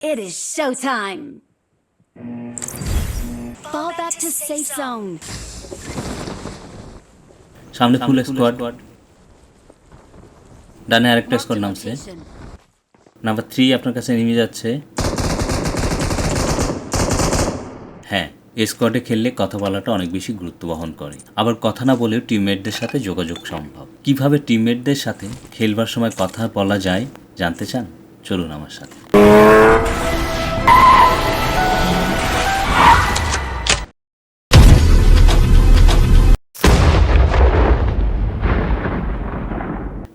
It is showtime. Fall back to safe zone. সামনে ফুল squad ডানে আরেকটা স্কোয়াড নামছে. নাম্বার থ্রি আপনার কাছে নেমে যাচ্ছে হ্যাঁ এই স্কোয়াডে খেললে কথা বলাটা অনেক বেশি গুরুত্ব বহন করে আবার কথা না বলেও টিমমেটদের সাথে যোগাযোগ সম্ভব কীভাবে টিমমেটদের সাথে খেলবার সময় কথা বলা যায় জানতে চান চলুন আমার সাথে।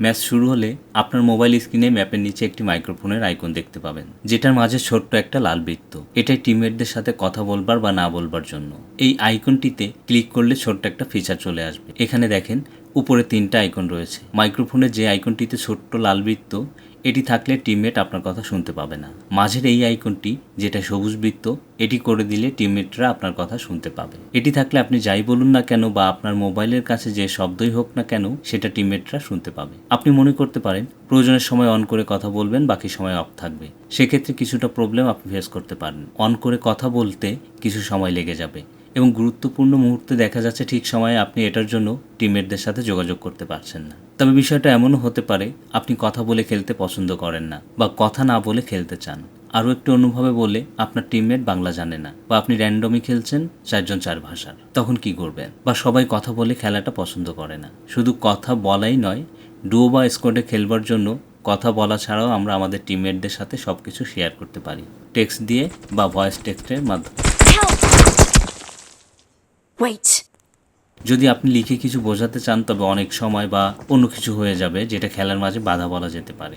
ম্যাচ শুরু হলে আপনার মোবাইল স্ক্রিনে ম্যাপের নিচে একটি মাইক্রোফোনের আইকন দেখতে পাবেন, যেটার মাঝে ছোট্ট একটা লাল বৃত্ত। এটাই টিমমেটদের সাথে কথা বলবার বা না বলবার জন্য। এই আইকনটিতে ক্লিক করলে ছোট্ট একটা ফিচার চলে আসবে। এখানে দেখেন উপরে তিনটা আইকন রয়েছে। মাইক্রোফোনের যে আইকনটিতে ছোট্ট লাল বৃত্ত, এটি থাকলে টিমমেট আপনার কথা শুনতে পাবে না। মাঝের এই আইকনটি, যেটা সবুজ বৃত্ত, এটি করে দিলে টিমমেটরা আপনার কথা শুনতে পাবে। এটি থাকলে আপনি যাই বলুন না কেন বা আপনার মোবাইলের কাছে যে শব্দই হোক না কেন, সেটা টিমমেটরা শুনতে পাবে। আপনি মনে করতে পারেন, প্রয়োজনের সময় অন করে কথা বলবেন, বাকি সময় অফ থাকবে। সেক্ষেত্রে কিছুটা প্রবলেম আপনি ফেস করতে পারেন। অন করে কথা বলতে কিছু সময় লেগে যাবে। এবং গুরুত্বপূর্ণ মুহূর্তে দেখা যাচ্ছে ঠিক সময়ে আপনি এটার জন্য টিমমেটদের সাথে যোগাযোগ করতে পারছেন না। তবে বিষয়টা এমনও হতে পারে, আপনি কথা বলে খেলতে পছন্দ করেন না বা কথা না বলে খেলতে চান। আরও একটু অনুভবে বলে, আপনার টিমমেট বাংলা জানে না বা আপনি র্যান্ডমই খেলছেন চারজন চার ভাষার। তখন কি করবেন? বা সবাই কথা বলে খেলাটা পছন্দ করে না। শুধু কথা বলাই নয় ডুও বা স্কোয়াডে খেলবার জন্য কথা বলা ছাড়াও আমরা আমাদের টিমমেটদের সাথে সব কিছু শেয়ার করতে পারি। টেক্সট দিয়ে বা ভয়েস টেক্সটের মাধ্যমে! Wait. যদি আপনি লিখে কিছু বোঝাতে চান তবে অনেক সময় বা অন্য কিছু হয়ে যাবে যেটা খেলার মাঝে বাধা বলা যেতে পারে.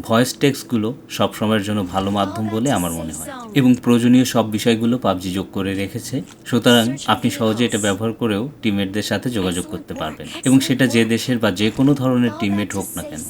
ভয়েস টেক্সটগুলো সব সময়ের জন্য ভালো মাধ্যম বলে আমার মনে হয়। এবং প্রয়োজনীয় সব বিষয়গুলো পাবজি যোগ করে রেখেছে। সুতরাং আপনি সহজে এটা ব্যবহার করেও টিমমেটদের সাথে যোগাযোগ করতে পারবেন। এবং সেটা যে দেশের বা যে কোনো ধরনের টিমমেট হোক না কেন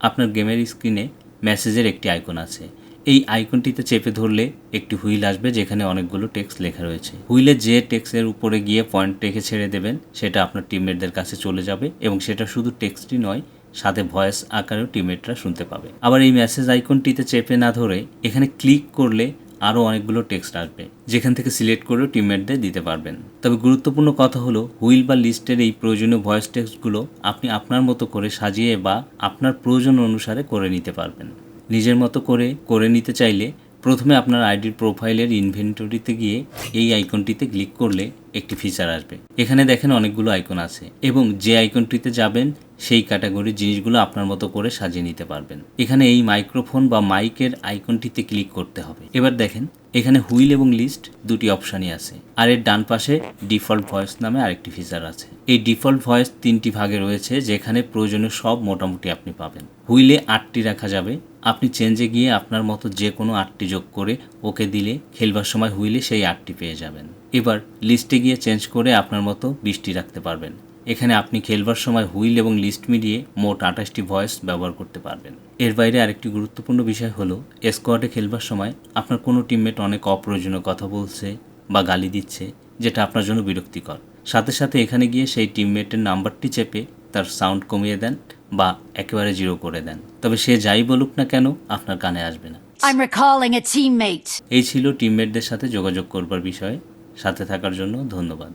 আপনার গেমের স্ক্রিনে মেসেজের একটি আইকন আছে। এই আইকনটিতে চেপে ধরলে একটি হুইল আসবে যেখানে অনেকগুলো টেক্সট লেখা রয়েছে। হুইলে যে টেক্সটের উপরে গিয়ে পয়েন্ট রেখে ছেড়ে দেবেন, সেটা আপনার টিমমেটদের কাছে চলে যাবে এবং সেটা শুধু টেক্সটই নয়, সাথে ভয়েস আকারেও টিমমেটরা শুনতে পাবে। আবার এই মেসেজ আইকনটিতে চেপে না ধরে এখানে ক্লিক করলে আরও অনেকগুলো টেক্সট আসবে, যেখান থেকে সিলেক্ট করেও টিমমেটদের দিতে পারবেন। তবে গুরুত্বপূর্ণ কথা হলো, হুইল বা লিস্টের এই প্রয়োজনীয় ভয়েস টেক্সটগুলো আপনি আপনার মতো করে সাজিয়ে বা আপনার প্রয়োজন অনুসারে করে নিতে পারবেন। নিজের মতো করে করে নিতে চাইলে প্রথমে আপনার আইডির প্রোফাইলের ইনভেন্টরিতে গিয়ে এই আইকনটিতে ক্লিক করলে একটি ফিচার আসবে। এখানে দেখেন অনেকগুলো আইকন আছে এবং যে আইকনটিতে যাবেন সেই ক্যাটাগরির জিনিসগুলো আপনার মতো করে সাজিয়ে নিতে পারবেন। এখানে এই মাইক্রোফোন বা মাইকের আইকনটিতে ক্লিক করতে হবে। এবার দেখেন, এখানে হুইল এবং লিস্ট দুটি অপশানই আছে। আর এর ডান পাশে ডিফল্ট ভয়েস নামে আরেকটি ফিচার আছে। এই ডিফল্ট ভয়েস তিনটি ভাগে রয়েছে, যেখানে প্রয়োজনীয় সব মোটামুটি আপনি পাবেন। হুইলে আটটি রাখা যাবে আপনি চেঞ্জে গিয়ে আপনার মতো যে কোনো আটটি যোগ করে ওকে দিলে, খেলবার সময় হুইলে সেই আটটি পেয়ে যাবেন। এবার লিস্টে গিয়ে চেঞ্জ করে আপনার মতো বিশটি রাখতে পারবেন। এখানে আপনি খেলবার সময় হুইল এবং লিস্ট মিলিয়ে মোট আঠাশটি ভয়েস ব্যবহার করতে পারবেন। এর বাইরে আরেকটি গুরুত্বপূর্ণ বিষয় হলো স্কোয়াডে খেলবার সময় আপনার কোনো টিমমেট অনেক অপ্রয়োজনীয় কথা বলছে বা গালি দিচ্ছে, যেটা আপনার জন্য বিরক্তিকর। সাথে সাথে এখানে গিয়ে সেই টিমমেটের নাম্বারটি চেপে তার সাউন্ড কমিয়ে দেন। বা একেবারে জিরো করে দেন। তবে সে যাই বলুক না কেন আপনার কানে আসবে না। I'm recalling a teammate. এই ছিল টিমমেটদের সাথে যোগাযোগ করবার বিষয়ে। সাথে থাকার জন্য ধন্যবাদ।